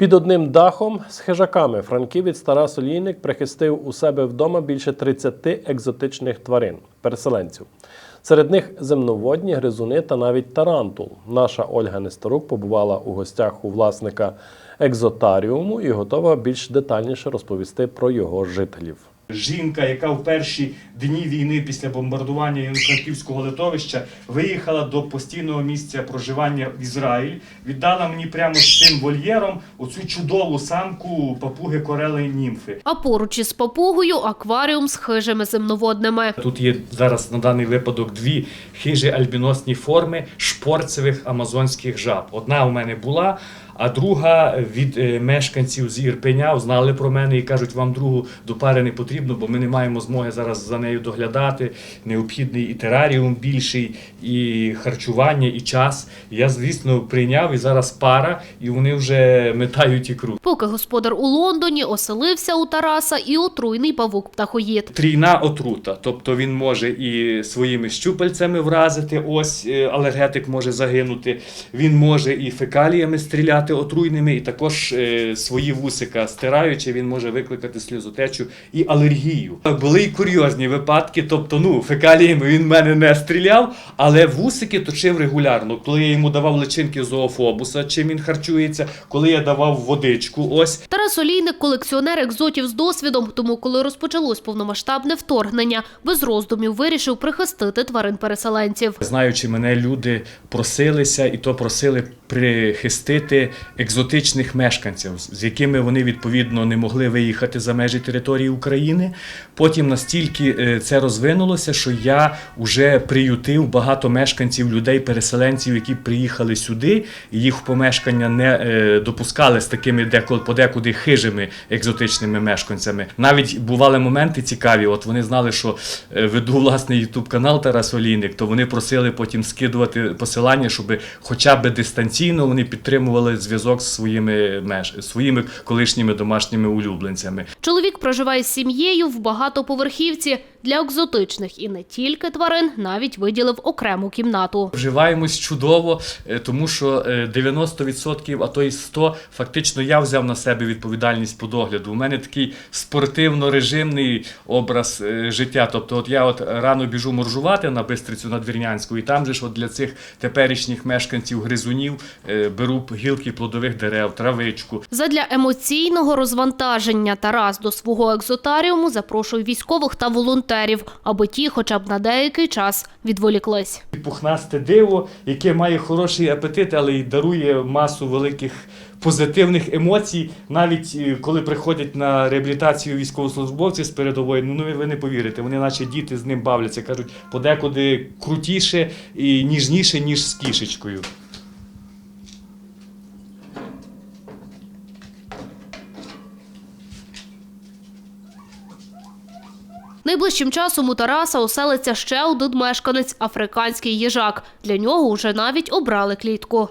Під одним дахом з хижаками франківець Тарас Олійник прихистив у себе вдома більше 30 екзотичних тварин, переселенців. Серед них земноводні, гризуни та навіть тарантул. Наша Ольга Нестарук побувала у гостях у власника екзотаріуму і готова більш детальніше розповісти про його жителів. Жінка, яка в перші дні війни після бомбардування Івано-Франківського литовища виїхала до постійного місця проживання в Ізраїль, віддала мені прямо з цим вольєром оцю чудову самку папуги корели німфи. А поруч із папугою акваріум з хижими земноводними. Тут є зараз на даний випадок дві хижі альбіносні форми шпорцевих амазонських жаб. Одна у мене була, а друга від е, мешканців з Ірпеня знали про мене і кажуть, вам другу до пари не потрібно, бо ми не маємо змоги зараз за нею доглядати. Необхідний і тераріум більший, і харчування, і час. Я, звісно, прийняв і зараз пара, і вони вже метають ікру. Поки господар у Лондоні оселився у Тараса і отруйний павук птахоїд. Трійна отрута, тобто він може і своїми щупальцями вразити, ось е, алергетик може загинути. Він може і фекаліями стріляти отруйними, і також е, свої вусика стираючи, він може викликати сльозотечу і алергію. Були й курйозні випадки, тобто, ну, фекаліями він в мене не стріляв, але вусики точив регулярно. Коли я йому давав личинки зоофобуса, чим він харчується, коли я давав водичку, ось Тарас Олійник – колекціонер екзотів з досвідом, тому коли розпочалось повномасштабне вторгнення, без роздумів вирішив прихистити тварин-переселенців. Знаючи мене, люди просилися і то просили прихистити екзотичних мешканців, з якими вони відповідно не могли виїхати за межі території України. Потім настільки е, це розвинулося, що я вже приютив багато мешканців, людей, переселенців, які приїхали сюди, і їх помешкання не е, допускали з такими деколи подекуди хижими екзотичними мешканцями. Навіть бували моменти цікаві. От вони знали, що е, веду власний ютуб канал Тарас Олійник, то вони просили потім скидувати посилання, щоб хоча б дистанційно вони підтримували зв'язок з своїми меж своїми колишніми домашніми улюбленцями. Чоловік проживає з сім'єю в багатоповерхівці. Для екзотичних і не тільки тварин навіть виділив окрему кімнату. Вживаємось чудово, е, тому що е, 90%, а то й 100% фактично я взяв на себе відповідальність по догляду. У мене такий спортивно-режимний образ е, життя. Тобто, от я от рано біжу моржувати на Бистрицю на Двірнянську, і там же ж от для цих теперішніх мешканців гризунів е, беру гілки плодових дерев, травичку. Задля емоційного розвантаження Тарас до свого екзотаріуму запрошує військових та волонтерів, аби ті хоча б на деякий час відволіклись. пухнасте диво, яке має хороший апетит, але й дарує масу великих позитивних емоцій. Навіть е, коли приходять на реабілітацію військовослужбовці з передової, ну ви не повірите, вони наче діти з ним бавляться. кажуть, подекуди крутіше і ніжніше, ніж з кішечкою. Найближчим часом у Тараса оселиться ще один мешканець – африканський їжак. Для нього вже навіть обрали клітку.